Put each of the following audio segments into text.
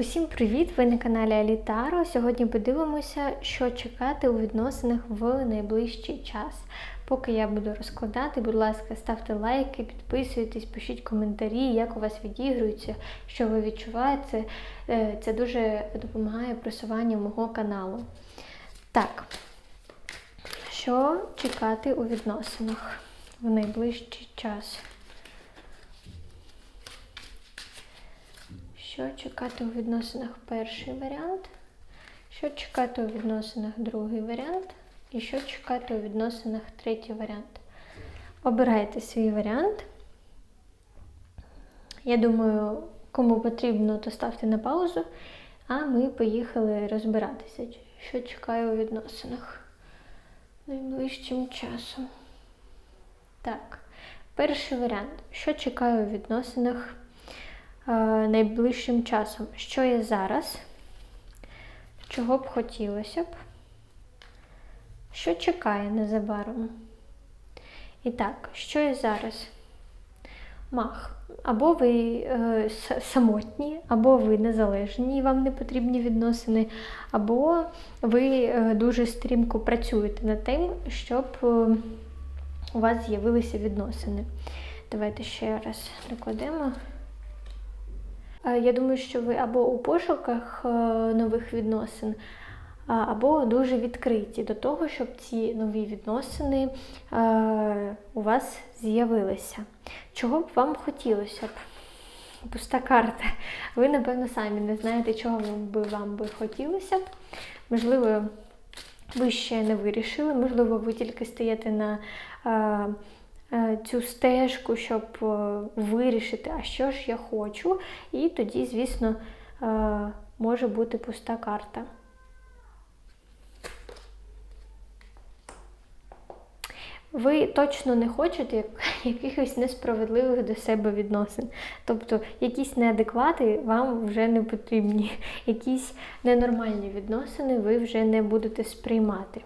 Усім привіт! Ви на каналі Алітаро. Сьогодні подивимося, що чекати у відносинах в найближчий час. Поки я буду розкладати, будь ласка, ставте лайки, підписуйтесь, пишіть коментарі, як у вас відігрується, що ви відчуваєте. Е, Це дуже допомагає просуванню мого каналу. Так, що чекати у відносинах в найближчий час? Що чекати у відносинах перший варіант, що чекати у відносинах другий варіант, і що чекати у відносинах третій варіант. Обирайте свій варіант. Я думаю, кому потрібно, то ставте на паузу, а ми поїхали розбиратися, що чекає у відносинах найближчим часом. Так, перший варіант. Що чекає у відносинах? Е, найближчим часом, що є зараз, чого б хотілося б, що чекає незабаром. І так, що є зараз? Мах. Або ви е, самотні, або ви незалежні, і вам не потрібні відносини, або ви е, дуже стрімко працюєте над тим, щоб е, у вас з'явилися відносини. Давайте ще раз докладемо. Я думаю, що ви або у пошуках нових відносин, або дуже відкриті до того, щоб ці нові відносини у вас з'явилися. Чого б вам хотілося б? Пуста карта. Ви, напевно, самі не знаєте, чого би вам би хотілося. Можливо, ви ще не вирішили, можливо, ви тільки стаєте на Е, цю стежку, щоб е, вирішити, а що ж я хочу. І тоді, звісно, е, може бути пуста карта. Ви точно не хочете якихось несправедливих до себе відносин. Тобто якісь неадеквати вам вже не потрібні, якісь ненормальні відносини ви вже не будете сприймати.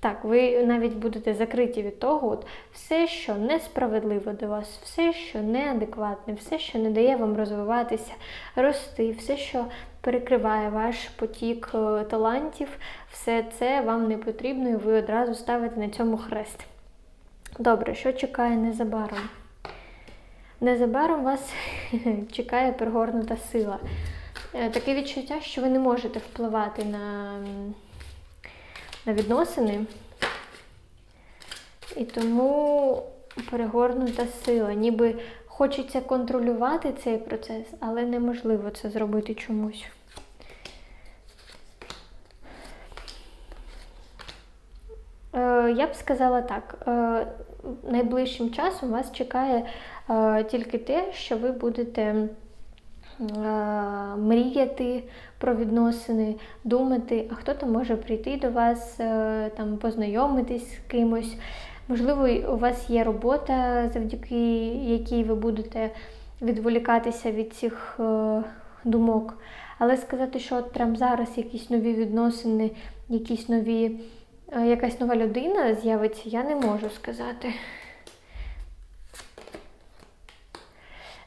Так, ви навіть будете закриті від того, от все, що несправедливо до вас, все, що неадекватне, все, що не дає вам розвиватися, рости, все, що перекриває ваш потік е, талантів, все це вам не потрібно, і ви одразу ставите на цьому хрест. Добре, що чекає незабаром? Незабаром вас чекає пригорнута сила. Е, таке відчуття, що ви не можете впливати на на відносини. І тому перегорнута сила. Ніби хочеться контролювати цей процес, але неможливо це зробити чомусь. Е, я б сказала так, е, найближчим часом вас чекає е, тільки те, що ви будете мріяти про відносини, думати, а хто там може прийти до вас, е, там познайомитись з кимось. Можливо, у вас є робота, завдяки якій ви будете відволікатися від цих е, думок. Але сказати, що от прямо зараз якісь нові відносини, якісь нові, е, якась нова людина з'явиться, я не можу сказати.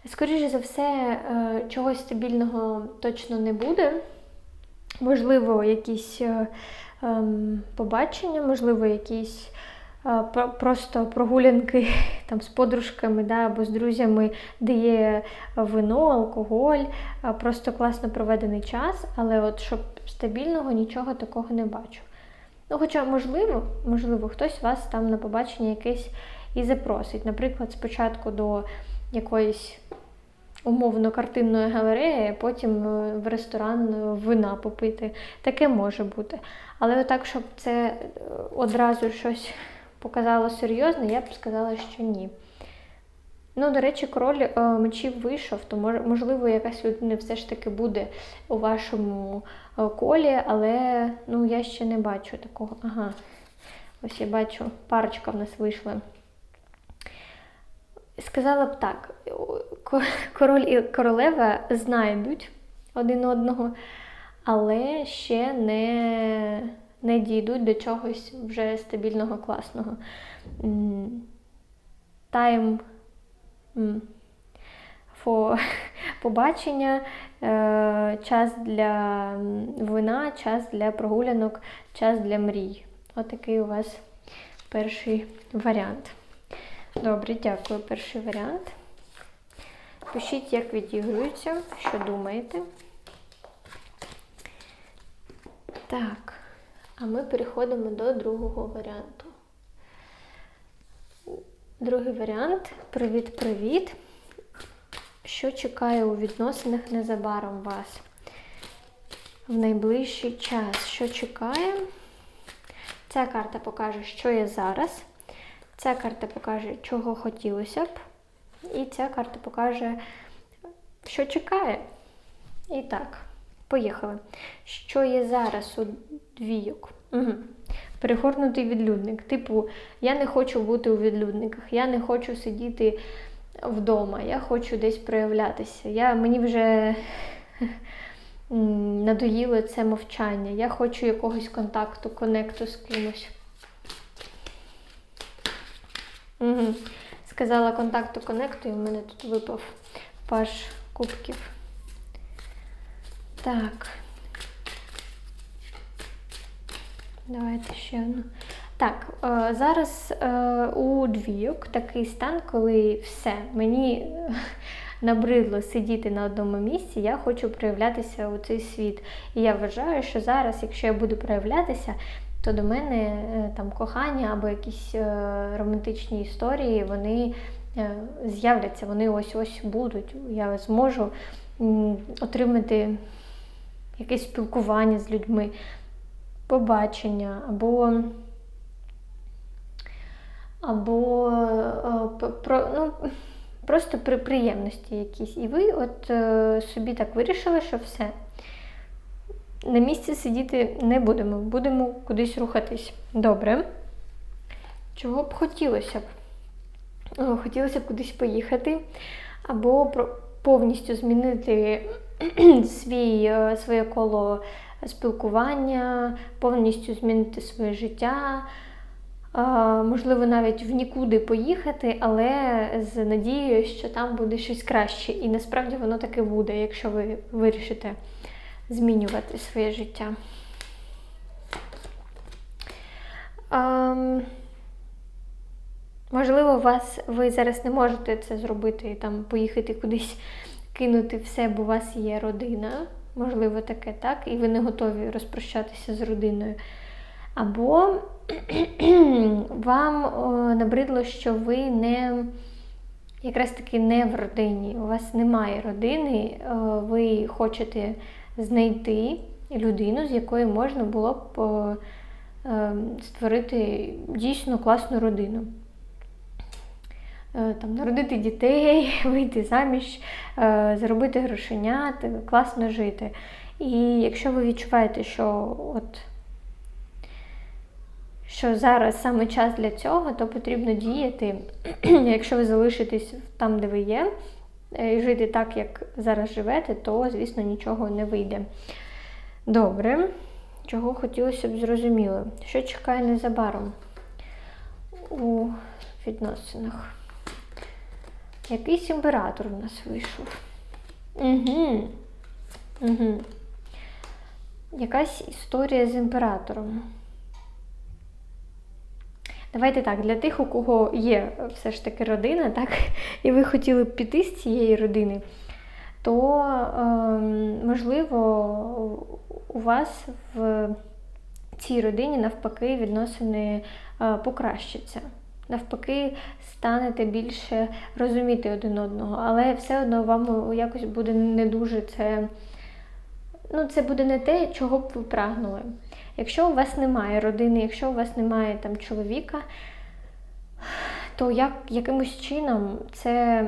Скоріше за все, е, чогось стабільного точно не буде. Можливо, якісь е, ем, побачення, можливо, якісь е, просто прогулянки там, з подружками да, або з друзями, де є вино, алкоголь, просто класно проведений час, але от щоб стабільного нічого такого не бачу. Ну, Хоча, можливо, можливо, хтось вас там на побачення якесь і запросить. Наприклад, спочатку до якоїсь умовно картинної галереї, а потім е, в ресторан е, вина попити. Таке може бути. Але так, щоб це е, одразу щось показало серйозне, я б сказала, що ні. Ну, до речі, король мечів вийшов, то можливо якась людина все ж таки буде у вашому колі, але ну, я ще не бачу такого. Ага, ось я бачу, парочка в нас вийшла. Сказала б так: король і королева знайдуть один одного, але ще не не дійдуть до чогось вже стабільного, класного. Тайм фо, побачення, е, час для вина, час для прогулянок, час для мрій. Отакий у вас перший варіант. Добре, дякую. Перший варіант. Пишіть, як відігрується, що думаєте. Так, а ми переходимо до другого варіанту. Другий варіант привіт-привіт. Що чекає у відносинах незабаром вас в найближчий час? Що чекає? Ця карта покаже, що є зараз. Ця карта покаже, чого хотілося б. І ця карта покаже, що чекає. І так, поїхали. Що є зараз у двійок? Угу. Перегорнутий відлюдник. Типу, я не хочу бути у відлюдниках, я не хочу сидіти вдома, я хочу десь проявлятися. Я, Мені вже надоїло це мовчання. Я хочу якогось контакту, конекту з кимось. Угу. Сказала контакту конекту, і в мене тут випав паш кубків. Так. Давайте ще одну. Так, е, зараз е, у двійок такий стан, коли все, мені е, набридло сидіти на одному місці, я хочу проявлятися у цей світ. І я вважаю, що зараз, якщо я буду проявлятися, то до мене е, там кохання або якісь е, романтичні історії, вони е, з'являться, вони ось-ось будуть. Я зможу отримати якесь спілкування з людьми, побачення, або, або про, ну, просто при приємності якісь. І ви от собі так вирішили, що все. На місці сидіти не будемо, будемо кудись рухатись. Добре. Чого б хотілося б? Хотілося б кудись поїхати, або повністю змінити свій, е, своє коло спілкування, повністю змінити своє життя. Е, Можливо, навіть в нікуди поїхати, але з надією, що там буде щось краще. І насправді воно таки буде, якщо ви вирішите змінювати своє життя. Ем, можливо, вас, ви зараз не можете це зробити, і там поїхати кудись, кинути все, бо у вас є родина. Можливо, таке, так? І ви не готові розпрощатися з родиною. Або вам о, набридло, що ви не якраз таки не в родині, у вас немає родини, о, ви хочете знайти людину, з якою можна було б е, створити дійсно класну родину. Е, Там, народити дітей, вийти заміж, е, заробити грошенят, класно жити. І якщо ви відчуваєте, що от що зараз саме час для цього, то потрібно діяти, якщо ви залишитесь там, де ви є, е, і жити так, як зараз живете, то, звісно, нічого не вийде. Добре, чого хотілося б зрозуміло. Що чекає незабаром у відносинах? Якийсь імператор у нас вийшов. Угу. Угу. Якась історія з імператором. Давайте так, для тих, у кого є все ж таки родина, так, і ви хотіли б піти з цієї родини, то, е, можливо, у вас в цій родині навпаки відносини е, покращаться. Навпаки, станете більше розуміти один одного, але все одно вам якось буде не дуже це. Ну, це буде не те, чого б ви прагнули. Якщо у вас немає родини, якщо у вас немає там чоловіка, то як, якимось чином це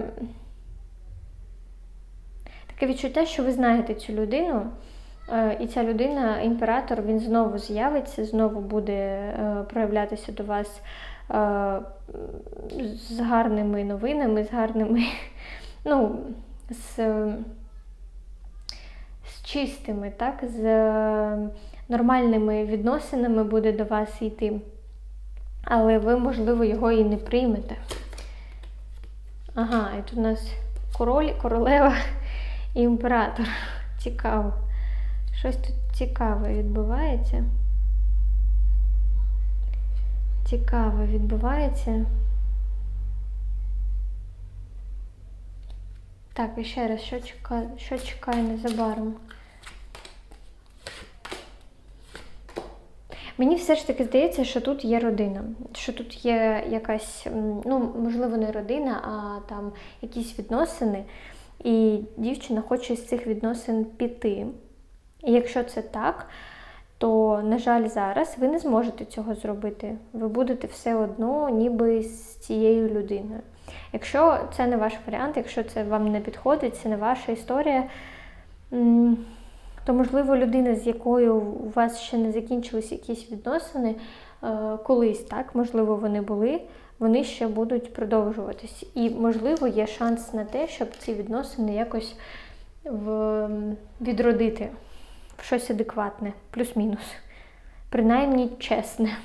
таке відчуття, що ви знаєте цю людину, е, і ця людина, імператор, він знову з'явиться, знову буде е, проявлятися до вас е, з гарними новинами, з гарними, ну, з, з чистими, так, з нормальними відносинами буде до вас йти. Але ви, можливо, його і не приймете. Ага, і тут у нас король, королева і імператор. Цікаво. Щось тут цікаве відбувається. Цікаве відбувається. Так, і ще раз, що чекає, що чекає незабаром? Мені все ж таки здається, що тут є родина, що тут є якась, ну, можливо, не родина, а там якісь відносини, і дівчина хоче з цих відносин піти. І якщо це так, то, на жаль, зараз ви не зможете цього зробити. Ви будете все одно, ніби з цією людиною. Якщо це не ваш варіант, якщо це вам не підходить, це не ваша історія, то, можливо, людина, з якою у вас ще не закінчились якісь відносини, е, колись, так, можливо, вони були, вони ще будуть продовжуватись. І, можливо, є шанс на те, щоб ці відносини якось в, відродити в щось адекватне, плюс-мінус. Принаймні чесне.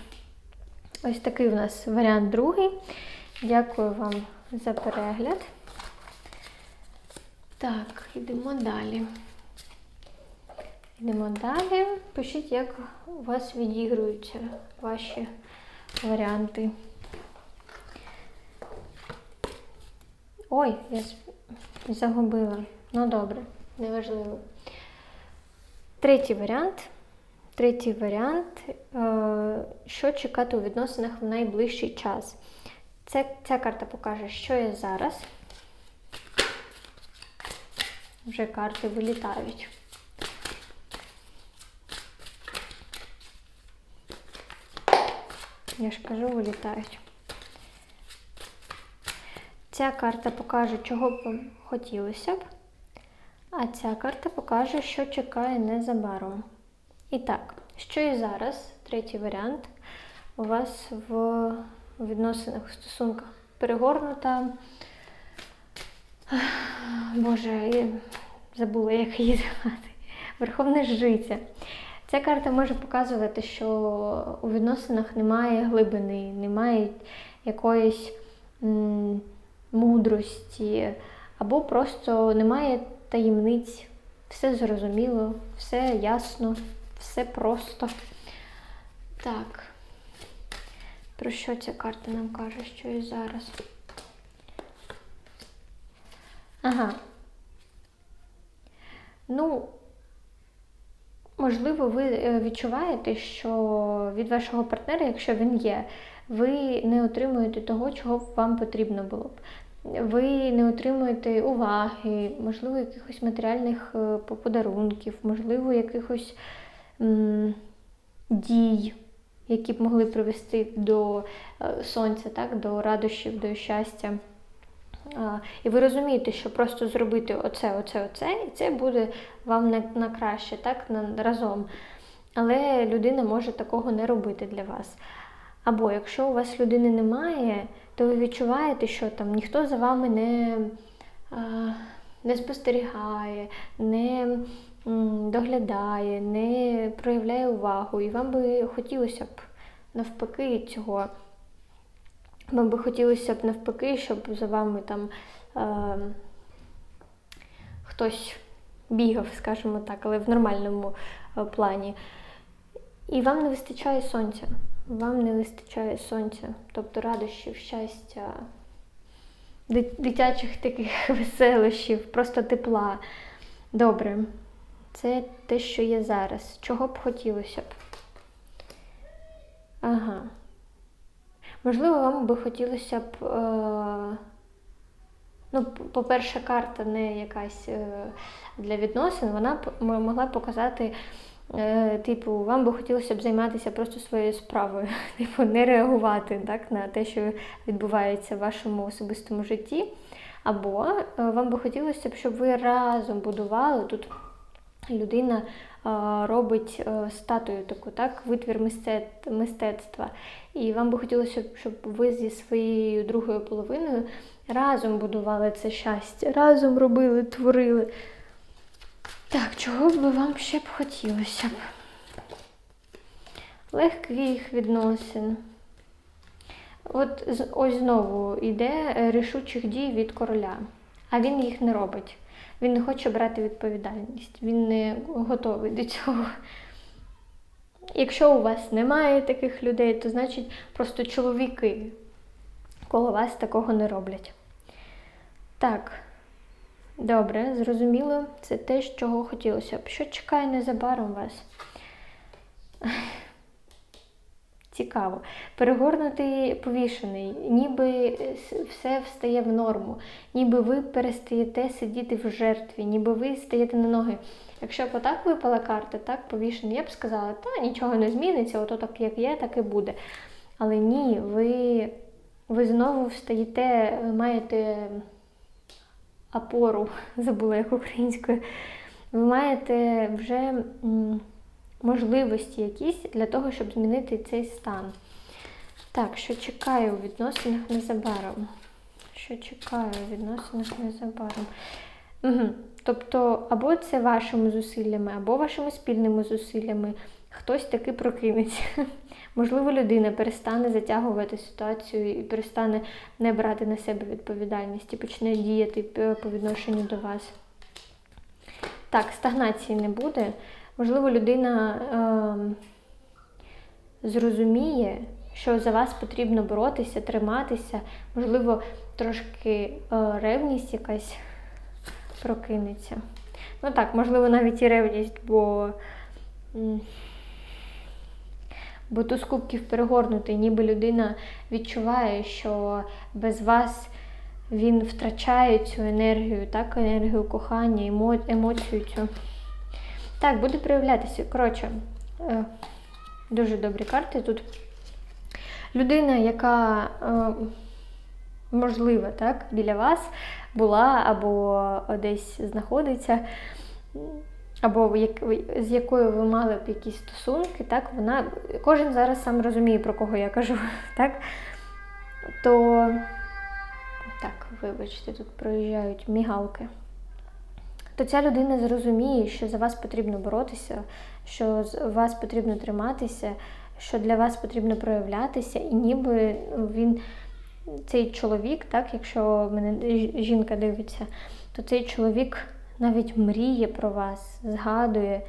Ось такий у нас варіант другий. Дякую вам за перегляд. Так, йдемо далі. Йдемо далі. Пишіть, як у вас відігруються ваші варіанти. Ой, я загубила. Ну добре, неважливо. Третій варіант. Третій варіант. е, Що чекати у відносинах в найближчий час? Це, ця карта покаже, що є зараз. Вже карти вилітають. Я ж кажу, вилітають. Ця карта покаже, чого б вам хотілося б, а ця карта покаже, що чекає незабаром. І так, що і зараз, третій варіант, у вас в відносинах, в стосунках перегорнута. Боже, я забула, як її звати. Верховна жриця. Ця карта може показувати, що у відносинах немає глибини, немає якоїсь м, мудрості, або просто немає таємниць. Все зрозуміло, все ясно, все просто. Так. Про що ця карта нам каже, що і зараз? Ага. Ну, можливо, ви е, відчуваєте, що від вашого партнера, якщо він є, ви не отримуєте того, чого вам потрібно було б. Ви не отримуєте уваги, можливо, якихось матеріальних е, подарунків, можливо, якихось м, дій, які б могли привести до е, сонця, так, до радощів, до щастя. І ви розумієте, що просто зробити оце, оце, оце, і це буде вам на, на краще, так, на, разом. Але людина може такого не робити для вас. Або якщо у вас людини немає, то ви відчуваєте, що там ніхто за вами не, не спостерігає, не доглядає, не проявляє увагу. І вам би хотілося б навпаки цього. Вам би хотілося б навпаки, щоб за вами там е, хтось бігав, скажімо так, але в нормальному е, плані. І вам не вистачає сонця. Вам не вистачає сонця, тобто радощів, щастя, дитячих таких веселощів, просто тепла. Добре, це те, що є зараз. Чого б хотілося б? Ага. Можливо, вам би хотілося б. Е... Ну, по-перше, карта не якась е, для відносин, вона могла б показати, е, типу, вам би хотілося б займатися просто своєю справою, типу, не реагувати так, на те, що відбувається в вашому особистому житті. Або е, вам би хотілося б, щоб ви разом будували тут. Людина робить е, статую таку, так, витвір мистецтва. І вам би хотілося, щоб ви зі своєю другою половиною разом будували це щастя, разом робили, творили. Так, чого б вам ще б хотілося б? Легких відносин. От ось знову йде е, рішучих дій від короля. а він їх не робить. Він не хоче брати відповідальність, він не готовий до цього. Якщо у вас немає таких людей, то значить просто чоловіки коло вас такого не роблять. Так, добре, зрозуміло, це те, чого хотілося б. Що чекає незабаром вас? Цікаво. Перегорнутий повішений, ніби все встає в норму, ніби ви перестаєте сидіти в жертві, ніби ви стаєте на ноги. Якщо б отак випала карта, так повішений, я б сказала, та нічого не зміниться, ото так як є, так і буде. Але ні, ви, ви знову встаєте, ви маєте опору, забула як українською. Ви маєте вже. Можливості якісь для того, щоб змінити цей стан. Так, що чекаю у відносинах незабаром. Що чекаю у відносинах незабаром. Угу. Тобто, або це вашими зусиллями, або вашими спільними зусиллями. Хтось таки прокинеться. Можливо, людина перестане затягувати ситуацію і перестане не брати на себе відповідальність і почне діяти по відношенню до вас. Так, стагнації не буде. Можливо, людина е, зрозуміє, що за вас потрібно боротися, триматися, можливо, трошки е, ревність якась прокинеться. Ну так, можливо, навіть і ревність, бо бо туз кубків перегорнутий, ніби людина відчуває, що без вас він втрачає цю енергію, так, енергію кохання, емоцію цю. Так, буде проявлятися. Коротше, е, дуже добрі карти тут. Людина, яка, е, можливо, так, біля вас була або десь знаходиться, або з якою ви мали б якісь стосунки, так, вона, кожен зараз сам розуміє, про кого я кажу, так, то, так, вибачте, тут проїжджають мігалки то ця людина зрозуміє, що за вас потрібно боротися, що з вас потрібно триматися, що для вас потрібно проявлятися, і ніби він, цей чоловік, так, якщо мене жінка дивиться, то цей чоловік навіть мріє про вас, згадує.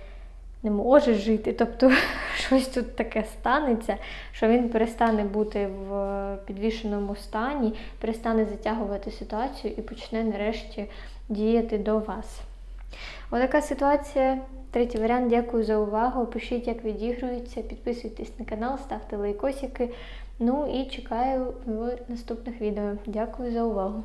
Не може жити, тобто щось тут таке станеться, що він перестане бути в підвішеному стані, перестане затягувати ситуацію і почне нарешті діяти до вас. Отака ситуація. Третій варіант. Дякую за увагу. Пишіть, як відігрується, підписуйтесь на канал, ставте лайкосики. Ну і чекаю в наступних відео. Дякую за увагу.